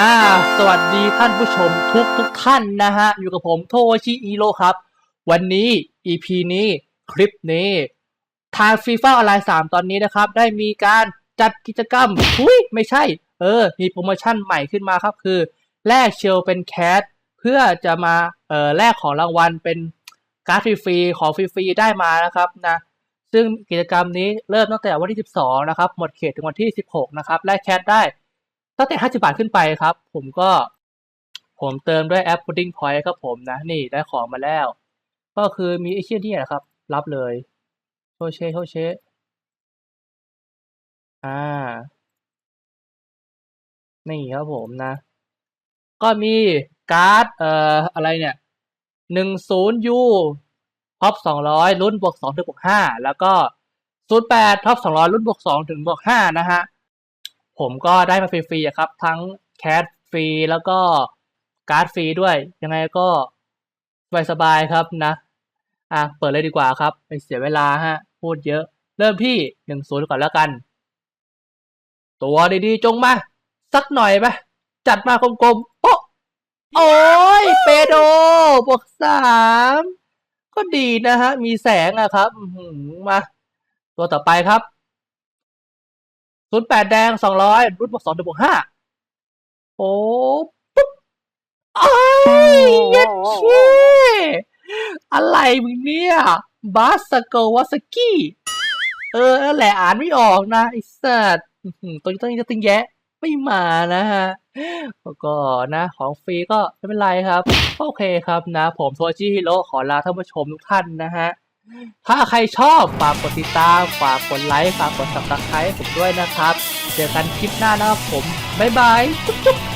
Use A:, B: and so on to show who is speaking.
A: อ่า สวัสดีท่านผู้ชมทุกทุกท่านนะฮะ อยู่กับผมโทชิอิโร่ครับ วันนี้ EP นี้คลิปนี้ ทาง FIFA ออนไลน์3ตอนนี้นะครับ ได้มีการจัดกิจกรรมทุยไม่ใช่ เออ มีโปรโมชั่นใหม่ขึ้นมาครับ คือ แลกเชลเป็นแคสเพื่อจะมา เอ่อ แลกของรางวัลเป็นการ์ดฟรีๆของฟรีๆได้มานะครับนะซึ่งกิจกรรมนี้เริ่มตั้งแต่วันที่ 12 นะครับ หมดเขตถึงวันที่ 16 นะครับ แลกแคสได้ ตั้งแต่ 50 บาทขึ้นไปครับ ผมก็ผมเติมด้วยแอป Pudding Point ครับผมนะ นี่ได้ของมาแล้ว ก็คือมีไอเชี่ยนี่แหละครับ รับเลยโชเชโชเชอ่า นี่ครับผมนะ ก็มีการ์ดเอ่ออะไรเนี่ยหนึ่งศูนย์ยูท็อปสองร้อยรุ่นบวกสองถึงบวกห้าแล้วก็ศูนย์แปดท็อปสองร้อยรุ่นบวกสองถึงบวกห้านะฮะ ผมก็ได้มาฟรีๆครับ ทั้งแคสฟรีแล้วก็การ์ดฟรีด้วย ยังไงก็สบายๆครับนะ อะ เปิดเลยดีกว่าครับไม่เสียเวลาฮะ พูดเยอะ เริ่มที่หนึ่งศูนย์ก่อนแล้วกัน ตัวดีๆ จงมา สักหน่อยไปจัดมากลมๆโป๊ะโอ้ยเปโดบวกสามก็ดีนะฮะ มีแสงอะครับมา ตัวต่อไปครับ ศูนย์แปดแดงสองร้อยรุ่นบวกสองถึงบวกห้าโอ้ปุ๊บไอ้ยเยัดเช่อะไรมึงเนี่ยบาสโกวาสกี้ เออนั่นแหละอ่านไม่ออกนะไอ้สัตว์อื้อหือตัวนี้ต้องจะตึงแยะไม่มานะฮะแล้วก็นะของฟรีก็ไม่เป็นไรครับก็โอเคครับนะ ผมโทจิฮิโร่ขอลาท่านผู้ชมทุกท่านนะฮะ ถ้าใครชอบฝากกดติดตามฝากกดไลค์ฝากกด subscribe ผมด้วยนะครับ เจอกันคลิปหน้านะครับผม บ๊ายบาย จุ๊บ